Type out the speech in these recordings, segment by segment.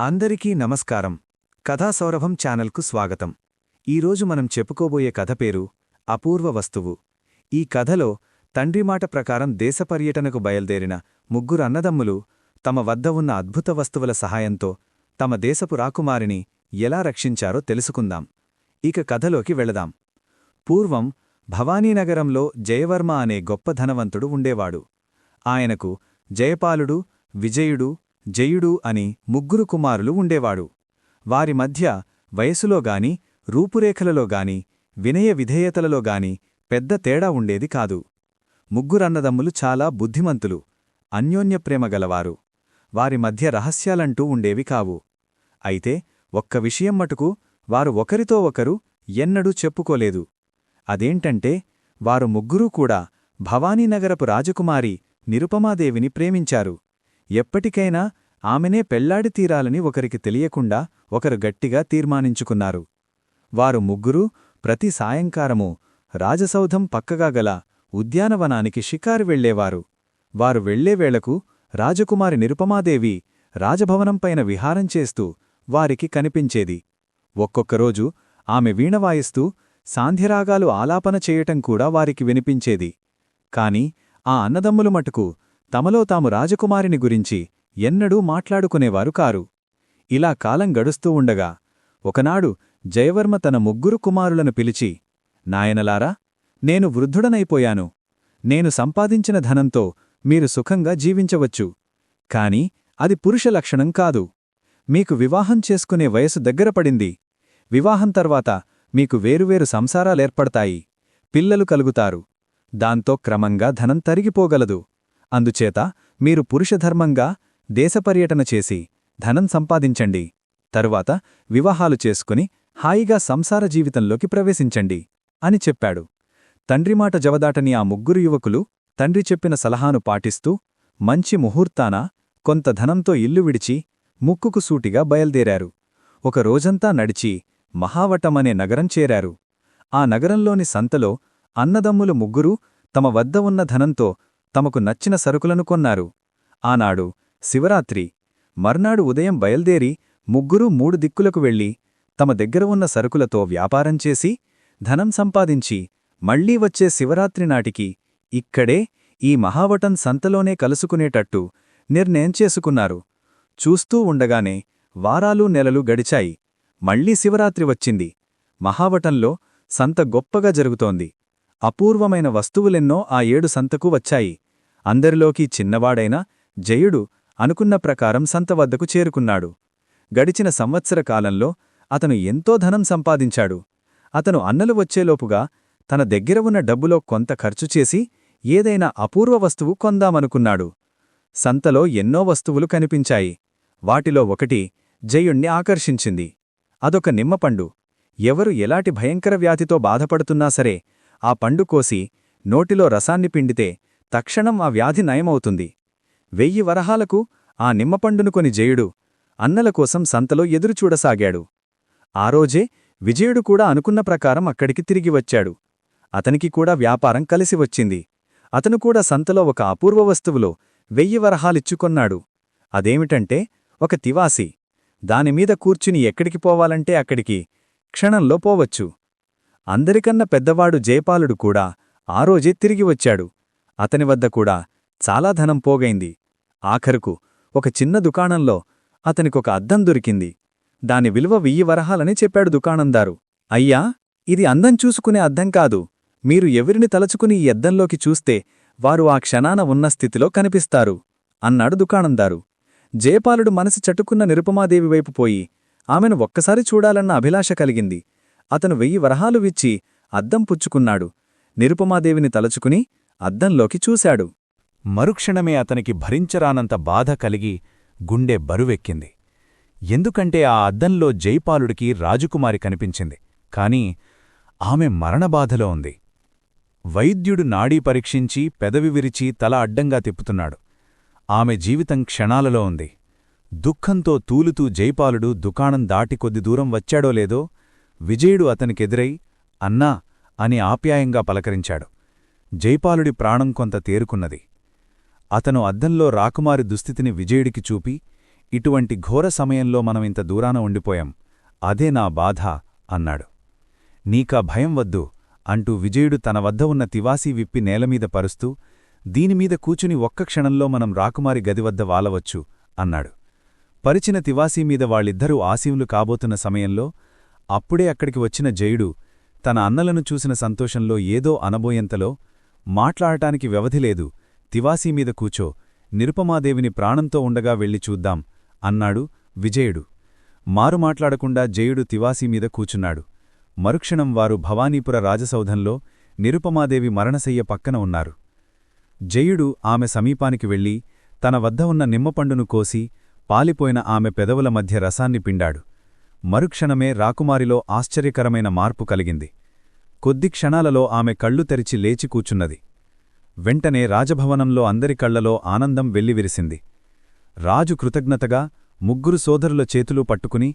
అందరికీ నమస్కారం. కథాసౌరభం ఛానల్కు స్వాగతం. ఈరోజు మనం చెప్పుకోబోయే కథ పేరు అపూర్వ వస్తువు. ఈ కథలో తండ్రి మాట ప్రకారం దేశ పర్యటనకు బయల్దేరిన ముగ్గురు అన్నదమ్ములు తమ వద్ద ఉన్న అద్భుత వస్తువుల సహాయంతో తమ దేశపు రాకుమారిని ఎలా రక్షించారో తెలుసుకుందాం. ఇక కథలోకి వెళదాం. పూర్వం భవానీనగరంలో జయవర్మ అనే గొప్ప ధనవంతుడు ఉండేవాడు. ఆయనకు జయపాలుడు విజయుడు జయుడు అని ముగ్గురు కుమారులు ఉండేవాడు. వారి మధ్య వయసులోగాని రూపురేఖలలోగాని వినయ విధేయతలలోగాని పెద్ద తేడా ఉండేది కాదు. ముగ్గురన్నదమ్ములు చాలా బుద్ధిమంతులు అన్యోన్యప్రేమ గలవారు. వారి మధ్య రహస్యాలంటూ ఉండేవి కావు. అయితే ఒక్క విషయం మటుకు వారు ఒకరితో ఒకరు ఎన్నడూ చెప్పుకోలేదు. అదేంటంటే వారు ముగ్గురూ కూడా భవానీనగరపు రాజకుమారి నిరుపమాదేవిని ప్రేమించారు. ఎప్పటికైనా ఆమెనే పెళ్ళాడి తీరాలని ఒకరికి తెలియకుండా ఒకరు గట్టిగా తీర్మానించుకున్నారు. వారు ముగ్గురూ ప్రతి సాయంకాలమూ రాజసౌధం పక్కగా గల ఉద్యానవనానికి షికారు వెళ్ళేవారు వారు వెళ్ళేవేళకు రాజకుమారి నిరుపమాదేవి రాజభవనంపైన విహారం చేస్తూ వారికి కనిపించేది. ఒక్కొక్కరోజు ఆమె వీణవాయిస్తూ సాంధ్యరాగాలు ఆలాపన చేయటం కూడా వారికి వినిపించేది. కాని ఆ అన్నదమ్ములు మటుకు తమలో తాము రాజకుమారిని గురించి ఎన్నడూ మాట్లాడుకునేవారు కారు. ఇలా కాలం గడుస్తూ ఉండగా ఒకనాడు జయవర్మ తన ముగ్గురు కుమారులను పిలిచి నాయనలారా నేను వృద్ధుడనైపోయాను. నేను సంపాదించిన ధనంతో మీరు సుఖంగా జీవించవచ్చు. కాని అది పురుష లక్షణం కాదు. మీకు వివాహం చేసుకునే వయసు దగ్గరపడింది వివాహం తర్వాత మీకు వేరువేరు సంసారాలేర్పడతాయి. పిల్లలు కలుగుతారు. దాంతో క్రమంగా ధనం తరిగిపోగలదు. అందుచేత మీరు పురుషధర్మంగా దేశపర్యటన చేసి ధనం సంపాదించండి. తరువాత వివాహాలు చేసుకుని హాయిగా సంసార జీవితంలోకి ప్రవేశించండి అని చెప్పాడు. తండ్రిమాట జవదాటని ఆ ముగ్గురు యువకులు తండ్రి చెప్పిన సలహాను పాటిస్తూ మంచి ముహూర్తాన కొంత ధనంతో ఇల్లు విడిచి ముక్కుకు సూటిగా బయల్దేరారు. ఒక రోజంతా నడిచి మహావటమనే నగరం చేరారు. ఆ నగరంలోని సంతలో అన్నదమ్ములు ముగ్గురూ తమ వద్ద ఉన్న ధనంతో తమకు నచ్చిన సరుకులను కొన్నారు. ఆనాడు శివరాత్రి. మర్నాడు ఉదయం బయల్దేరి ముగ్గురూ మూడు దిక్కులకు వెళ్ళి తమ దగ్గర ఉన్న సరుకులతో వ్యాపారం చేసి ధనం సంపాదించి మళ్ళీ వచ్చే శివరాత్రి నాటికి ఇక్కడే ఈ మహావటం సంతలోనే కలుసుకునేటట్టు నిర్ణయం చేసుకున్నారు. చూస్తూ ఉండగానే వారాలు నెలలు గడిచాయి. మళ్ళీ శివరాత్రి వచ్చింది. మహావటంలో సంత గొప్పగా జరుగుతోంది. అపూర్వమైన వస్తువులెన్నో ఆ ఏడు సంతకు వచ్చాయి. అందరిలోకి చిన్నవాడైన జయుడు అనుకున్న ప్రకారం సంత వద్దకు చేరుకున్నాడు. గడిచిన సంవత్సర కాలంలో అతను ఎంతో ధనం సంపాదించాడు. అతను అన్నలు వచ్చేలోపుగా తన దగ్గర ఉన్న డబ్బులో కొంత ఖర్చు చేసి ఏదైనా అపూర్వ వస్తువు కొందామనుకున్నాడు. సంతలో ఎన్నో వస్తువులు కనిపించాయి. వాటిలో ఒకటి జయుణ్ణి ఆకర్షించింది. అదొక నిమ్మపండు ఎవరు ఎలాటి భయంకర వ్యాధితో బాధపడుతున్నా సరే ఆ పండు కోసి నోటిలో రసాన్ని పిండితే తక్షణం ఆ వ్యాధి నయమవుతుంది. వెయ్యి వరహాలకు ఆ నిమ్మపండును కొని జయుడు. అన్నల కోసం సంతలో ఎదురుచూడసాగాడు. ఆ రోజే విజయుడు కూడా అనుకున్న ప్రకారం అక్కడికి తిరిగి వచ్చాడు. అతనికి కూడా వ్యాపారం కలిసి వచ్చింది. అతను కూడా సంతలో ఒక అపూర్వ వస్తువులో వెయ్యి వరహాలిచ్చుకొన్నాడు అదేమిటంటే ఒక తివాసి. దానిమీద కూర్చుని ఎక్కడికి పోవాలంటే అక్కడికి క్షణంలో పోవచ్చు. అందరికన్న పెద్దవాడు జయపాలుడు కూడా ఆ రోజే తిరిగి వచ్చాడు. అతని వద్ద కూడా చాలా ధనం పోగైంది. ఆఖరుకు ఒక చిన్న దుకాణంలో అతనికొక అద్దం దొరికింది. దాని విలువ వెయ్యి వరహాలని చెప్పాడు దుకాణందారు. అయ్యా ఇది అందం చూసుకునే అద్దం కాదు. మీరు ఎవరిని తలచుకుని ఈ అద్దంలోకి చూస్తే వారు ఆ క్షణాన ఉన్న స్థితిలో కనిపిస్తారు అన్నాడు దుకాణందారు. జయపాలుడు మనసు చటుకున్న నిరుపమాదేవి వైపు పోయి ఆమెను ఒక్కసారి చూడాలన్న అభిలాష కలిగింది. అతను వెయ్యి వరహాలు విచ్చి అద్దం పుచ్చుకున్నాడు. నిరుపమాదేవిని తలచుకుని అద్దంలోకి చూశాడు. మరుక్షణమే అతనికి భరించరానంత బాధ కలిగి గుండె బరువెక్కింది. ఎందుకంటే ఆ అద్దంలో జైపాలుడికి రాజకుమారి కనిపించింది. కాని ఆమె మరణబాధలో ఉంది. వైద్యుడు నాడీ పరీక్షించి పెదవి విరిచి తల అడ్డంగా తిప్పుతున్నాడు. ఆమె జీవితం క్షణాలలో ఉంది. దుఃఖంతో తూలుతూ జైపాలుడు దుకాణం దాటి కొద్ది దూరం వచ్చాడో లేదో విజయుడు అతనికెదురై అన్నా అని ఆప్యాయంగా పలకరించాడు. జైపాలుడి ప్రాణం కొంత తేరుకున్నది. అతను అద్దంలో రాకుమారి దుస్థితిని విజయుడికి చూపి ఇటువంటి ఘోర సమయంలో మనం ఇంత దూరాన ఉండిపోయాం అదే నా బాధ అన్నాడు. నీకా భయం వద్దు అంటూ విజయుడు తన వద్ద ఉన్న తివాసీ విప్పి నేలమీద పరుస్తూ దీనిమీద కూచుని ఒక్క క్షణంలో మనం రాకుమారి గదివద్ద వాలవచ్చు అన్నాడు. పరిచిన తివాసీమీద వాళ్ళిద్దరూ ఆశీవులు కాబోతున్న సమయంలో అప్పుడే అక్కడికి వచ్చిన జయుడు తన అన్నలను చూసిన సంతోషంలో ఏదో అనబోయేంతలో మాట్లాడటానికి వ్యవధిలేదు తివాసీమీద కూచో. నిరుపమాదేవిని ప్రాణంతో ఉండగా వెళ్ళి చూద్దాం అన్నాడు విజయుడు. మారు మాట్లాడకుండా జయుడు తివాసీమీద కూచున్నాడు. మరుక్షణం వారు భవానీపుర రాజసౌధంలో నిరుపమాదేవి మరణశయ్య పక్కన ఉన్నారు. జయుడు ఆమె సమీపానికి వెళ్ళి తన వద్ద ఉన్న నిమ్మపండును కోసి పాలిపోయిన ఆమె పెదవుల మధ్య రసాన్ని పిండాడు. మరుక్షణమే రాకుమారిలో ఆశ్చర్యకరమైన మార్పు కలిగింది. కొద్ది క్షణాలలో ఆమె కళ్ళు తెరిచి లేచి కూచున్నది. వెంటనే రాజభవనంలో అందరి కళ్ళలో ఆనందం వెల్లివిరిసింది. రాజు కృతజ్ఞతగా ముగ్గురు సోదరుల చేతులు పట్టుకుని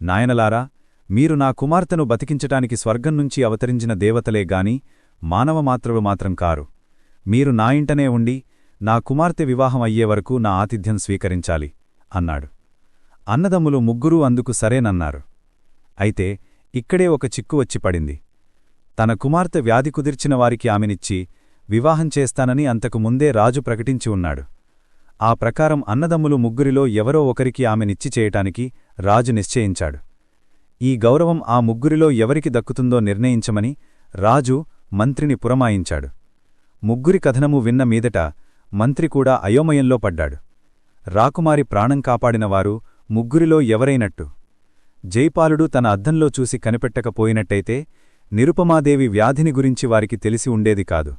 నాయనలారా మీరు నా కుమార్తెను బతికించటానికి స్వర్గం నుంచి అవతరించిన దేవతలే గాని మానవమాత్రవు మాత్రం కారు. మీరు నా ఇంటనే ఉండి నా కుమార్తె వివాహం అయ్యే వరకు నా ఆతిథ్యం స్వీకరించాలి అన్నాడు. అన్నదమ్ములు ముగ్గురూ అందుకు సరేనన్నారు. అయితే ఇక్కడే ఒక చిక్కు వచ్చి పడింది. తన కుమార్తె వ్యాధి కుదిర్చిన వారికి ఆమెనిచ్చి వివాహం చేస్తానని అంతకు ముందే రాజు ప్రకటించి ఉన్నాడు. ఆ ప్రకారం అన్నదమ్ములు ముగ్గురిలో ఎవరో ఒకరికి ఆమెనిచ్చి చేయటానికి రాజు నిశ్చయించాడు. ఈ గౌరవం ఆ ముగ్గురిలో ఎవరికి దక్కుతుందో నిర్ణయించమని రాజు మంత్రిని పురమాయించాడు. ముగ్గురి కథనము విన్న మీదట మంత్రి కూడా అయోమయంలో పడ్డాడు. రాకుమారి ప్రాణం కాపాడినవారు ముగ్గురిలో ఎవరైనట్టు? జైపాలుడు తన అద్దంలో చూసి కనిపెట్టకపోయినట్టయితే నిరుపమాదేవి వ్యాధిని గురించి వారికి తెలిసి ఉండేది కాదు.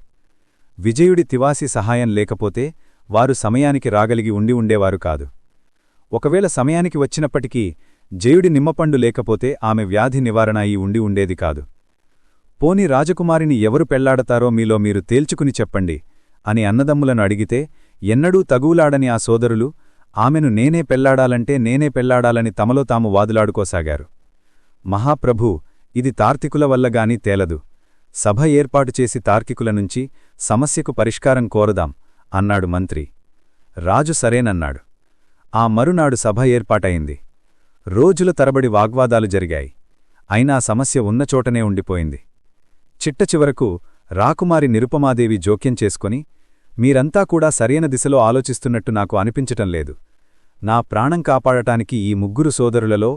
విజయుడి తివాసి సహాయం లేకపోతే వారు సమయానికి రాగలిగి ఉండి ఉండేవారు కాదు. ఒకవేళ సమయానికి వచ్చినప్పటికీ జయుడి నిమ్మపండు లేకపోతే ఆమె వ్యాధి నివారణ అయి ఉండి ఉండేది కాదు. పోని రాజకుమారిని ఎవరు పెళ్ళాడతారో మీలో మీరు తేల్చుకుని చెప్పండి అని అన్నదమ్ములను అడిగితే ఎన్నడూ తగువులాడని ఆ సోదరులు ఆమెను నేనే పెళ్ళాడాలంటే నేనే పెళ్ళాడాలని తమలో తాము వాదులాడుకోసాగారు. మహాప్రభూ ఇది తార్తికుల వల్లగాని తేలదు. సభ ఏర్పాటు చేసి తార్కికుల నుంచి సమస్యకు పరిష్కారం కోరదాం అన్నాడు మంత్రి. రాజు సరేనన్నాడు. ఆ మరునాడు సభ ఏర్పాటయింది. రోజుల తరబడి వాగ్వాదాలు జరిగాయి. అయినా సమస్య ఉన్నచోటనే ఉండిపోయింది. చిట్ట చివరకు రాకుమారి నిరుపమాదేవి జోక్యం చేసుకుని మీరంతా కూడా సరైన దిశలో ఆలోచిస్తున్నట్టు నాకు అనిపించటం లేదు. నా ప్రాణం కాపాడటానికి ఈ ముగ్గురు సోదరులలో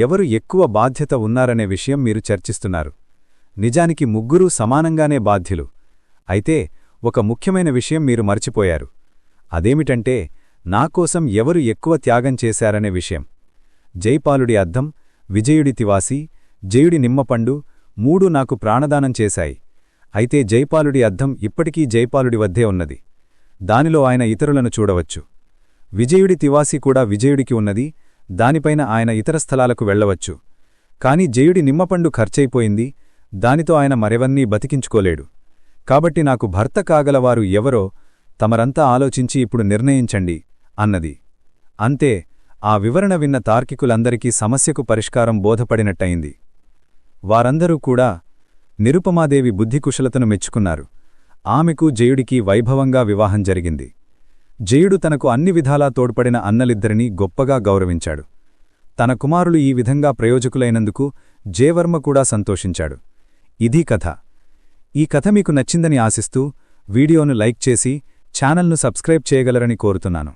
ఎవరు ఎక్కువ బాధ్యత ఉన్నారనే విషయం మీరు చర్చిస్తున్నారు. నిజానికి ముగ్గురూ సమానంగానే బాధ్యులు. అయితే ఒక ముఖ్యమైన విషయం మీరు మర్చిపోయారు. అదేమిటంటే నాకోసం ఎవరు ఎక్కువ త్యాగం చేశారనే విషయం. జైపాలుడి అద్దం విజయుడి తివాసి జయుడి నిమ్మపండు మూడు నాకు ప్రాణదానం చేశాయి. అయితే జైపాలుడి అద్దం ఇప్పటికీ జైపాలుడి వద్దే ఉన్నది. దానిలో ఆయన ఇతరులను చూడవచ్చు. విజయుడి తివాసి కూడా విజయుడికి ఉన్నది దానిపైన ఆయన ఇతర స్థలాలకు వెళ్ళవచ్చు కాని జయుడి నిమ్మపండు ఖర్చయిపోయింది దానితో ఆయన మరెవన్నీ బతికించుకోలేడు. కాబట్టి నాకు భర్త కాగలవారు ఎవరో తమరంతా ఆలోచించి ఇప్పుడు నిర్ణయించండి అన్నది. అంతే ఆ వివరణ విన్న తార్కికులందరికీ సమస్యకు పరిష్కారం బోధపడినట్టయింది. వారందరూ కూడా నిరుపమాదేవి బుద్ధికుశలతను మెచ్చుకున్నారు. ఆమెకు జయుడికి వైభవంగా వివాహం జరిగింది. జయుడు తనకు అన్ని విధాలా తోడ్పడిన అన్నలిద్దరినీ గొప్పగా గౌరవించాడు. తన కుమారులు ఈ విధంగా ప్రయోజకులైనందుకు జయవర్మ కూడా సంతోషించాడు. ఇదీ కథ. ఈ కథ మీకు నచ్చిందని ఆశిస్తూ వీడియోను లైక్ చేసి ఛానల్ను సబ్స్క్రైబ్ చేయగలరని కోరుతున్నాను.